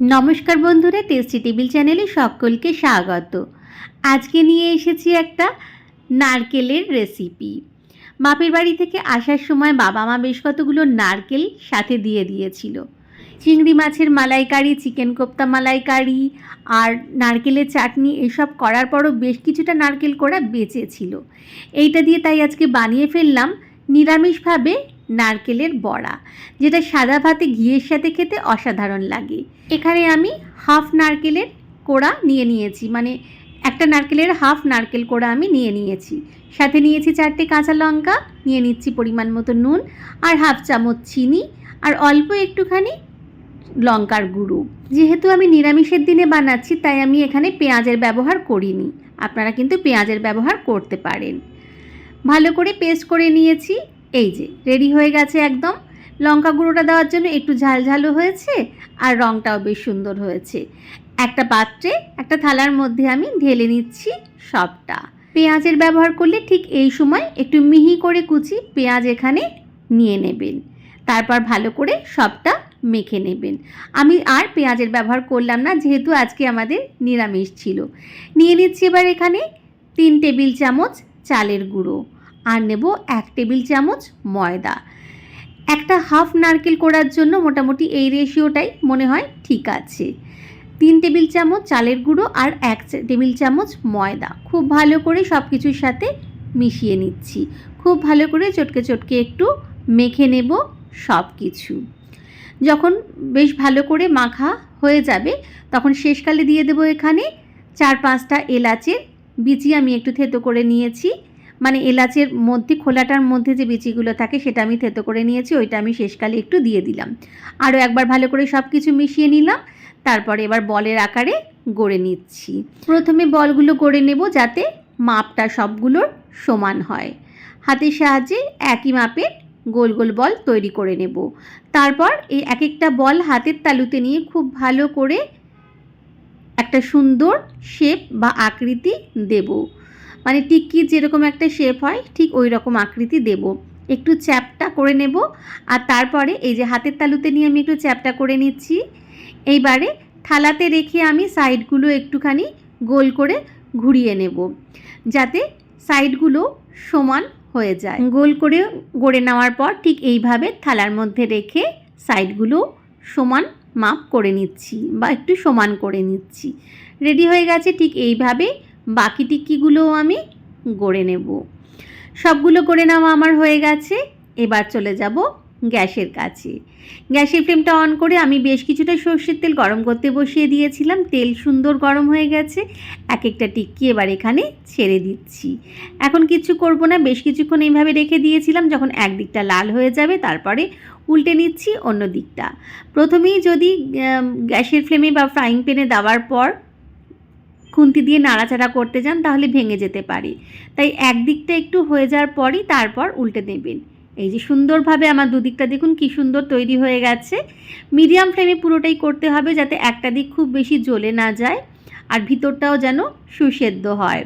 নমস্কার বন্ধুরা tasty table চ্যানেলে সকলকে স্বাগত। আজকে নিয়ে এসেছি একটা নারকেলের রেসিপি বাপের বাড়ি থেকে আসার সময় বাবা মা বেশ কতগুলো নারকেল সাথে দিয়ে দিয়েছিল। চিংড়ি মাছের মালাইকারি, চিকেন কোপ্তা মালাইকারি আর নারকেলের চাটনি এসব করার পরও বেশ কিছুটা নারকেল কোড়া বেঁচেছিল। এইটা দিয়ে তাই আজকে বানিয়ে ফেললাম। নিরামিষভাবে নারকেলের বড়া, যেটা সাদা ভাতে ঘিয়ের সাথে খেতে অসাধারণ লাগে। এখানে আমি হাফ নারকেলের কোড়া নিয়ে নিয়েছি মানে একটা নারকেলের হাফ নারকেল কোড়া আমি নিয়ে নিয়েছি। সাথে নিয়েছি চারটে কাঁচা লঙ্কা, নিয়ে নিচ্ছি পরিমাণ মতো নুন আর হাফ চামচ চিনি আর অল্প একটুখানি লঙ্কার গুঁড়ো। যেহেতু আমি নিরামিষের দিনে বানাচ্ছি, তাই আমি এখানে পেঁয়াজের ব্যবহার করিনি। আপনারা কিন্তু পেঁয়াজের ব্যবহার করতে পারেন। ভালো করে পেস্ট করে নিয়েছি। এই যে রেডি হয়ে গেছে একদম। লঙ্কা গুঁড়োটা দেওয়ার জন্য একটু ঝালঝালও হয়েছে আর রঙটাও বেশ সুন্দর হয়েছে। একটা পাত্রে, একটা থালার মধ্যে আমি ঢেলে নিচ্ছি সবটা। পেঁয়াজের ব্যবহার করলে ঠিক এই সময় একটু মিহি করে কুচি পেঁয়াজ এখানে নিয়ে নেবেন। তারপর ভালো করে সবটা মেখে নেবেন। আমি আর পেঁয়াজের ব্যবহার করলাম না, যেহেতু আজকে আমাদের নিরামিষ ছিল। নিয়ে নিচ্ছি এবার এখানে তিন টেবিল চামচ চালের গুঁড়ো। আর নেব এক টেবিল চামচ ময়দা। একটা হাফ নারকেল করার জন্য মোটামুটি এই রেশিওটাই মনে হয় ঠিক আছে। তিন টেবিল চামচ চালের গুঁড়ো আর এক টেবিল চামচ ময়দা। খুব ভালো করে সব কিছুর সাথে মিশিয়ে নিচ্ছি। খুব ভালো করে চটকে চটকে একটু মেখে নেব সব কিছু যখন বেশ ভালো করে মাখা হয়ে যাবে, তখন শেষকালে দিয়ে দেবো এখানে চার পাঁচটা এলাচের বিচি আমি একটু থেতো করে নিয়েছি। মানে এলাচের মধ্যে, খোলাটার মধ্যে যে বিচিগুলো থাকে সেটা আমি থেতো করে নিয়েছি, ওইটা আমি শেষকালে একটু দিয়ে দিলাম। আরও একবার ভালো করে সব কিছু মিশিয়ে নিলাম, তারপরে এবার বলের আকারে গড়ে নিচ্ছি। প্রথমে বলগুলো গড়ে নেব যাতে মাপটা সবগুলোর সমান হয়। হাতের সাহায্যে একই মাপের গোল গোল বল তৈরি করে নেব। তারপর এই এক একটা বল হাতের তালুতে নিয়ে খুব ভালো করে একটা সুন্দর শেপ বা আকৃতি দেব। মানে টিক্কির যেরকম একটা শেপ হয়, ঠিক ওই রকম আকৃতি দেব। একটু চ্যাপটা করে নেব, আর তারপরে এই যে হাতের তালুতে নিয়ে আমি একটু চ্যাপটা করে নিচ্ছি। এইবারে থালাতে রেখে আমি সাইডগুলো একটুখানি গোল করে ঘুরিয়ে নেব, যাতে সাইডগুলো সমান হয়ে যায়। গোল করে গড়ে নেওয়ার পর ঠিক এইভাবে থালার মধ্যে রেখে সাইডগুলো সমান মাপ করে নিচ্ছি বা একটু সমান করে নিচ্ছি। রেডি হয়ে গেছে, ঠিক এইভাবে বাকি টিক্কিগুলোও আমি গড়ে নেব। সবগুলো করে নেওয়া আমার হয়ে গেছে। এবার চলে যাব গ্যাসের কাছে। গ্যাসের ফ্লেমটা অন করে আমি বেশ কিছুটা সর্ষের তেল গরম করতে বসিয়ে দিয়েছিলাম। তেল সুন্দর গরম হয়ে গেছে। এক একটা টিক্কি এবার এখানে ছেড়ে দিচ্ছি। এখন কিছু করব না, বেশ কিছুক্ষণ এইভাবে রেখে দিয়েছিলাম যখন একদিকটা লাল হয়ে যাবে, তারপরে উল্টে নিচ্ছি অন্য দিকটা। প্রথমেই যদি গ্যাসের ফ্লেমে বা ফ্রাইং প্যানে দেওয়ার পর খুন্তি দিয়ে নাড়াচাড়া করতে যান, তাহলে ভেঙে যেতে পারে। তাই একদিকটা একটু হয়ে যাওয়ার পরই তারপর উল্টে দেবেন এই যে সুন্দরভাবে আমার দুদিকটা দেখুন কি সুন্দর তৈরি হয়ে গেছে। মিডিয়াম ফ্লেমে পুরোটাই করতে হবে যাতে একটা দিক খুব বেশি জ্বলে না যায়, আর ভিতরটাও যেন সুসেদ্ধ হয়।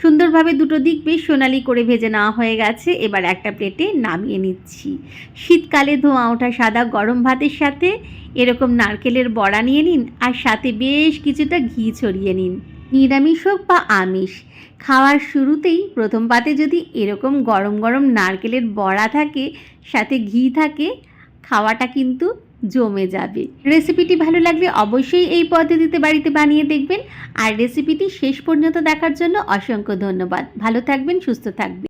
সুন্দরভাবে দুটো দিক বেশ সোনালি করে ভেজে নেওয়া হয়ে গেছে। এবার একটা প্লেটে নামিয়ে নিচ্ছি। শীতকালে ধোঁয়া ওঠা সাদা গরম ভাতের সাথে এরকম নারকেলের বড়া নিয়ে নিন আর সাথে বেশ কিছুটা ঘি ছড়িয়ে নিন। নিরামিষ হোক বা আমিষ, খাওয়ার শুরুতেই প্রথম পাতে যদি এরকম গরম গরম নারকেলের বড়া থাকে, সাথে ঘি থাকে, খাওয়াটা কিন্তু জমে যাবে। রেসিপিটি ভালো লাগলে অবশ্যই এই পদ্ধতিতে বাড়িতে বানিয়ে দেখবেন। আর রেসিপিটি শেষ পর্যন্ত দেখার জন্য অসংখ্য ধন্যবাদ। ভালো থাকবেন, সুস্থ থাকবেন।